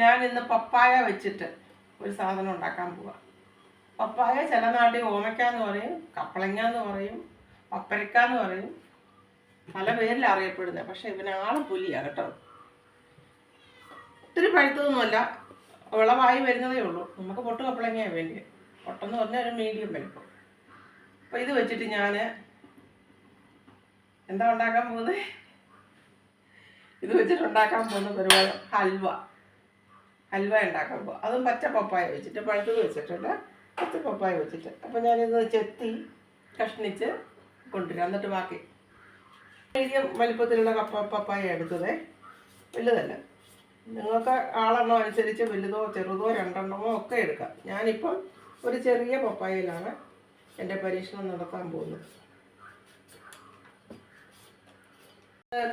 ഞാൻ ഇന്ന് പപ്പായ വെച്ചിട്ട് ഒരു സാധനം ഉണ്ടാക്കാൻ പോവാം. പപ്പായ ചില നാട്ടിൽ ഓമയ്ക്ക എന്ന് പറയും കപ്പളങ്ങ എന്ന് പറയും പപ്പരക്ക എന്ന് പറയും. പല പേരിൽ അറിയപ്പെടുന്നത് പക്ഷെ ഇവനാൾ പുലിയാ കേട്ടോ. ഒത്തിരി പഴുത്തതൊന്നുമല്ല വിളവായി വരുന്നതേ ഉള്ളൂ. നമുക്ക് പൊട്ട് കപ്പളങ്ങയാണ് വേണ്ടി പൊട്ടെന്ന് പറഞ്ഞാൽ ഒരു മീഡിയം വലുപ്പം. അപ്പോൾ ഇത് വെച്ചിട്ട് ഞാൻ എന്താ ഉണ്ടാക്കാൻ പോകുന്നത് ഇത് വെച്ചിട്ട് ഉണ്ടാക്കാൻ പോകുന്ന പരിപാടി ഹൽവ. ഹൽവ ഉണ്ടാക്കാൻ പോകും അതും പച്ച പപ്പായ വെച്ചിട്ട് പഴുത്തത് വെച്ചിട്ടുണ്ട് പച്ച പപ്പായ വെച്ചിട്ട്. അപ്പോൾ ഞാനിത് ചെത്തി കഷ്ണിച്ച് കൊണ്ടുവരാം. എന്നിട്ട് ബാക്കി മീഡിയം വലിപ്പത്തിലുള്ള കപ്പ പപ്പായ എടുത്തത്. വലുതല്ല. നിങ്ങൾക്ക് ആളെണ്ണം അനുസരിച്ച് വലുതോ ചെറുതോ രണ്ടെണ്ണമോ ഒക്കെ എടുക്കാം. ഞാനിപ്പം ഒരു ചെറിയ പപ്പായയിലാണ് എന്റെ പരീക്ഷണം നടത്താൻ പോകുന്നത്.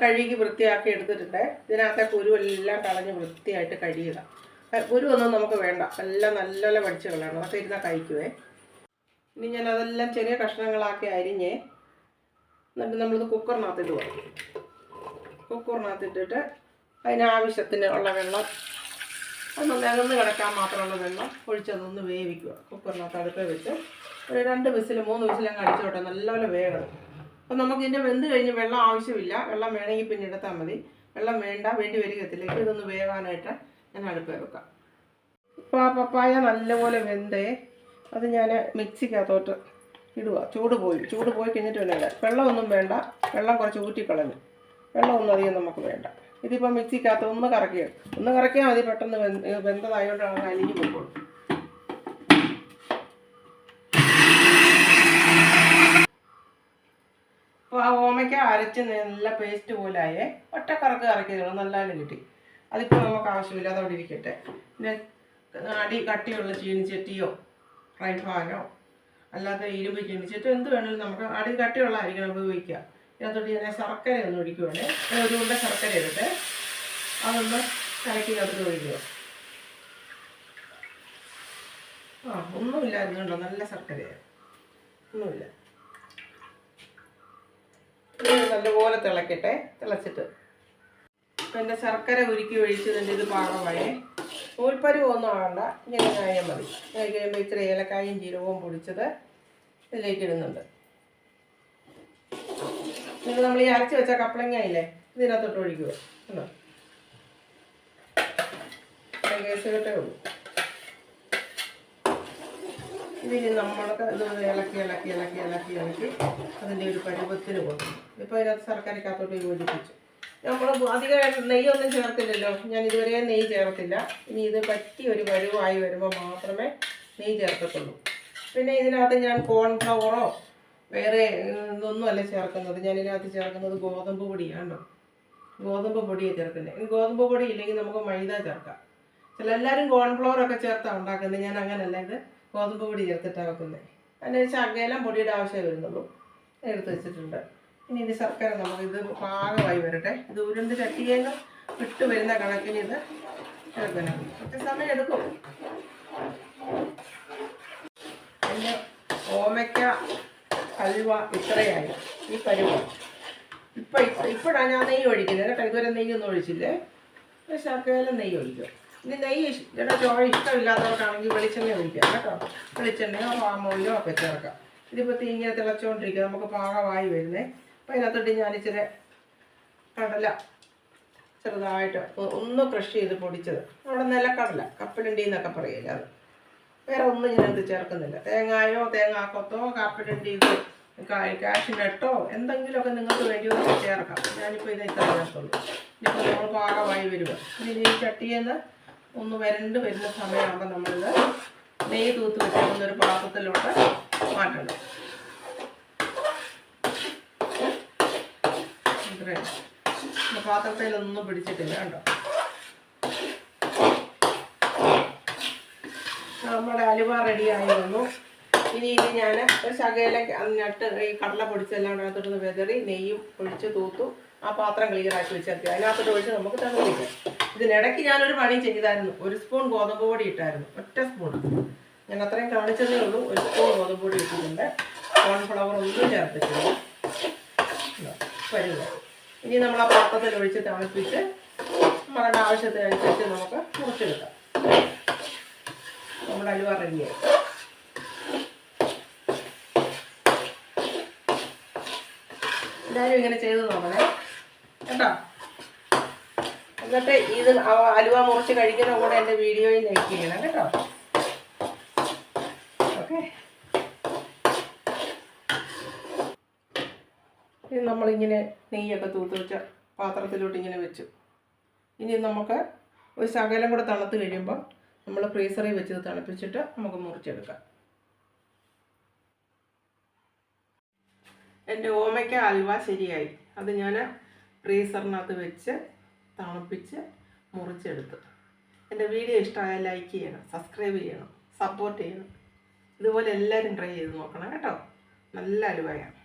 കഴുകി വൃത്തിയാക്കി എടുത്തിട്ടുണ്ട്. ഇതിനകത്തെ കുരുവെല്ലാം കളഞ്ഞ് വൃത്തിയായിട്ട് കഴുകുക കുരുവൊന്നും നമുക്ക് വേണ്ട. എല്ലാം നല്ലപോലെ പഠിച്ച് കളയണം അതൊക്കെ ഇരുന്നാൽ കഴിക്കുവേ ഇനി ഞാൻ അതെല്ലാം ചെറിയ കഷ്ണങ്ങളാക്കി അരിഞ്ഞ് എന്നിട്ട് നമ്മളിത് കുക്കറിനകത്തിട്ട് പോകും കുക്കറിനകത്ത് ഇട്ടിട്ട് അതിനാവശ്യത്തിന് ഉള്ള വെള്ളം ഒന്ന് നികന്ന് കിടക്കാൻ മാത്രമുള്ള വെള്ളം ഒഴിച്ചതൊന്ന് വേവിക്കുക. കുക്കറിനകത്ത് അടുപ്പ് വെച്ച് ഒരു രണ്ട് വിസിൽ മൂന്ന് വിസിലങ്ങ് അടിച്ചോട്ടെ നല്ലപോലെ വേഗം അപ്പം നമുക്ക് ഇതിന്റെ വെന്ത് കഴിഞ്ഞ് വെള്ളം ആവശ്യമില്ല. വെള്ളം വേണമെങ്കിൽ പിന്നെ എടുത്താൽ മതി. വെള്ളം വേണ്ട വേണ്ടി വരികത്തില്ല ഇതൊന്ന് വേവാനായിട്ട് ഞാൻ അടുപ്പ് വെക്കാം. ഇപ്പോൾ ആ പപ്പായ നല്ലപോലെ വെന്തേ അത് ഞാൻ മിക്സിക്കകത്തോട്ട് ഇടുക ചൂട് പോയി. ചൂട് പോയി കഴിഞ്ഞിട്ട് വേണ്ട വെള്ളമൊന്നും വേണ്ട. വെള്ളം കുറച്ച് ഊറ്റിക്കളഞ്ഞു. വെള്ളമൊന്നും അധികം നമുക്ക് വേണ്ട. ഇതിപ്പോൾ മിക്സിക്കകത്ത് ഒന്ന് കറക്കിയ ഒന്ന് കറക്കിയാൽ മതി പെട്ടെന്ന് വെന്തതായതുകൊണ്ടാണ് അലിഞ്ഞു പോകുള്ളൂ അപ്പോൾ ആ ഓമയ്ക്ക അരച്ച് നല്ല പേസ്റ്റ് പോലായേ. ഒറ്റക്കറക്ക് ഒറ്റ കറക്ക് നല്ല കിട്ടി. അതിപ്പോൾ നമുക്ക് ആവശ്യമില്ല അതവിടെ ഇരിക്കട്ടെ. പിന്നെ അടി കട്ടിയുള്ള ചീനിച്ചട്ടിയോ ഫ്രൈ പാനോ അല്ലാതെ ഇരുമ്പ് ചീനിച്ചട്ടി എന്ത് വേണമെങ്കിലും നമുക്ക് അടി കട്ടിയുള്ള ആയിരിക്കണം ഉപയോഗിക്കുക. ഇതിനകത്തോട്ട് ഞാൻ ശർക്കര ഒന്ന് ഒഴിക്കുവാണ്. ഒരു ഉണ്ട ശർക്കര എടുത്ത് അതൊന്ന് കലക്കി അതിൽ ഒഴിക്കുക. ആ ഒന്നുമില്ലായിരുന്നുണ്ടോ നല്ല ശർക്കരയാണ് ഒന്നുമില്ല. നല്ലപോലെ തിളക്കട്ടെ. തിളച്ചിട്ട് ഇപ്പം എന്റെ ശർക്കര ഉരുക്കി ഒഴിച്ചതിന്റെ ഇത് പാകമായി. നൂൽപ്പരുവ് ഒന്നും ആകണ്ട ഇങ്ങനെ കായം മതി. ആയി കഴിയുമ്പോൾ ഇച്ചിരി ഏലക്കായും ജീരകവും പൊടിച്ചത് ഇതിലേക്ക് ഇടുന്നുണ്ട്. നിങ്ങൾ നമ്മൾ ഈ അരച്ച് വെച്ച കപ്പളങ്ങ ഇല്ലേ ഇതിനകത്തോട്ട് ഒഴിക്കുക. കേട്ടേ ഉള്ളൂ. ഇതിന് നമ്മൾക്ക് ഇത് ഇളക്കി ഇളക്കി ഇളക്കി ഇളക്കി ഇളക്കി അതിന്റെ ഒരു പരുവത്തിന് കൊടുക്കും. ഇപ്പോൾ അതിനകത്ത് സർക്കാരിക്കകത്തോട്ട് യോജിപ്പിച്ചു. നമ്മൾ അധികം നെയ്യൊന്നും ചേർത്തില്ലല്ലോ. ഞാൻ ഇതുവരെ നെയ്യ് ചേർത്തില്ല. ഇനി ഇത് പറ്റി ഒരു പരുവായി വരുമ്പോൾ മാത്രമേ നെയ്യ് ചേർക്കത്തുള്ളൂ. പിന്നെ ഇതിനകത്ത് ഞാൻ കോൺഫ്ലവറോ വേറെ ഇതൊന്നുമല്ല ചേർക്കുന്നത്. ഞാൻ ഇതിനകത്ത് ചേർക്കുന്നത് ഗോതമ്പ് പൊടിയാണ്. ഗോതമ്പ് പൊടിയെ ചേർക്കുന്നത് ഗോതമ്പ് പൊടി ഇല്ലെങ്കിൽ നമുക്ക് മൈദ ചേർക്കാം. ചില എല്ലാവരും കോൺഫ്ലവർ ഒക്കെ ചേർത്താണ് ഉണ്ടാക്കുന്നത് ഞാൻ അങ്ങനല്ല. ഇത് ഗോതമ്പ് പൊടി ചേർത്തിട്ടാണ് വെക്കുന്നത് അതിന് ശകലം പൊടിയുടെ ആവശ്യമേ വരുന്നുള്ളൂ. എടുത്ത് വെച്ചിട്ടുണ്ട്. ഇനി ഇത് ശർക്കര നമുക്ക് ഇത് പാകമായി വരട്ടെ. ഇത് ഉരുണ്ട് ചട്ടിയേന്ന് വിട്ട് വരുന്ന കണക്കിന് ഇത് ചേർക്കണം. കുറച്ച് സമയം എടുക്കും. എന്റെ ഓമയ്ക്ക ഹൽവ ഇത്രയായി. ഈ പരുവ ഇപ്പം ഇപ്പോഴാണ് ഞാൻ നെയ്യ് ഒഴിക്കുന്നത്. കേട്ടോ ഇതുവരെ നെയ്യൊന്നും ഒഴിച്ചില്ലേ? ശർക്കരയിലും നെയ്യ് ഒഴിക്കും. ഇനി നെയ്യ് ചേട്ടാ ചോറ് ഇഷ്ടമില്ലാത്തവർക്കാണെങ്കിൽ വെളിച്ചെണ്ണ ഒഴിക്കാം കേട്ടോ. വെളിച്ചെണ്ണയോ പാമോയിലോ ഒക്കെ ചേർക്കാം. ഇതിപ്പോൾ തീങ്ങനെ തിളച്ചുകൊണ്ടിരിക്കുക നമുക്ക് പാകമായി വരുന്നേ. അപ്പോൾ അതിനകത്തോട്ട് ഞാൻ ഇച്ചിരി കടല ചെറുതായിട്ട് ഒന്ന് ക്രഷ് ചെയ്ത് പൊടിച്ചത്. അവിടെ നിലക്കടല കപ്പലണ്ടി എന്നൊക്കെ പറയില്ല അത്. വേറെ ഒന്നും ഞാനത് ചേർക്കുന്നില്ല. തേങ്ങായോ തേങ്ങാക്കൊത്തോ കാപ്പിടണ്ടി ഇത് കാഷ്നട്ടോ എന്തെങ്കിലുമൊക്കെ നിങ്ങൾക്ക് വേണ്ടി ഒന്ന് ചേർക്കാം. ഞാനിപ്പോൾ ഇത് ഇത്ര ചേർത്തുള്ളൂ ഇനിയിപ്പോൾ നമ്മൾ പാകമായി വരിക ഇനി ഈ ചട്ടിയെന്ന് ഒന്ന് വരണ്ട് വരുന്ന സമയമാകുമ്പോൾ നമ്മളിത് നെയ്യ് തൂത്ത് വെച്ചിരുന്ന ഒരു പാത്രത്തിലോട്ട് മാറ്റണം. ഇത്രയും പാത്രത്തിൽ പാത്രത്തിലൊന്നും പിടിച്ചിട്ടില്ല കണ്ടോ നമ്മുടെ അലുവ റെഡി ആയി വന്നു ഇനി ഇത് ഞാൻ ഒരു ശകല നട്ട് ഈ കടല പൊടിച്ചെല്ലാം അതിനകത്തോട്ട് വെതറി നെയ്യും ഒഴിച്ച് തൂത്തു. ആ പാത്രം ക്ലിയർ ആക്കി വെച്ചെത്തി അതിനകത്തോട്ട് ഒഴിച്ച് നമുക്ക് തിളപ്പിക്കാം ഇതിനിടയ്ക്ക് ഞാനൊരു പണി ചെയ്തായിരുന്നു. ഒരു സ്പൂൺ ഗോതമ്പ് പൊടി ഇട്ടായിരുന്നു. ഒറ്റ സ്പൂൺ ഞാൻ അത്രയും കാണിച്ചതേ ഉള്ളൂ. ഒരു സ്പൂൺ ഗോതമ്പ് പൊടി ഇട്ടിട്ടുണ്ട്. കോൺഫ്ലവർ ഒന്നും ചേർത്തിട്ടില്ല. പരുവ ഇനി നമ്മൾ ആ പാത്രത്തിൽ ഒഴിച്ച് തിളപ്പിച്ച് നമ്മളുടെ ആവശ്യത്തിനനുസരിച്ച് നമുക്ക് മുറിച്ചെടുക്കാം. നമ്മുടെ അലുവ റെഡിയായി എല്ലാവരും ഇങ്ങനെ ചെയ്ത് നോക്കണേ. കേട്ടോ? എന്നിട്ട് ഇത് അലുവ മുറിച്ച് കഴിക്കുന്ന കൂടെ എന്റെ വീഡിയോയിൽ ലൈക്ക് ചെയ്യണം കേട്ടോ. ഓക്കെ? നമ്മളിങ്ങനെ നെയ്യൊക്കെ തൂത്ത് വെച്ച പാത്രത്തിലോട്ട് ഇങ്ങനെ വെച്ചു. ഇനി നമുക്ക് ഒരു ശകലം കൂടെ തണുത്ത് കഴിയുമ്പോൾ നമ്മൾ ഫ്രീസറിൽ വെച്ച് തണുപ്പിച്ചിട്ട് നമുക്ക് മുറിച്ചെടുക്കാം. എന്റെ ഓമയ്ക്ക അൽവ ശരിയായി. അത് ഞാൻ ഫ്രീസറിനകത്ത് വെച്ച് തണുപ്പിച്ച് മുറിച്ചെടുത്തു. എന്റെ വീഡിയോ ഇഷ്ടമായാൽ ലൈക്ക് ചെയ്യണം സബ്സ്ക്രൈബ് ചെയ്യണം സപ്പോർട്ട് ചെയ്യണം. ഇതുപോലെ എല്ലാവരും ട്രൈ ചെയ്ത് നോക്കണം കേട്ടോ. നല്ല അലുവയാണ്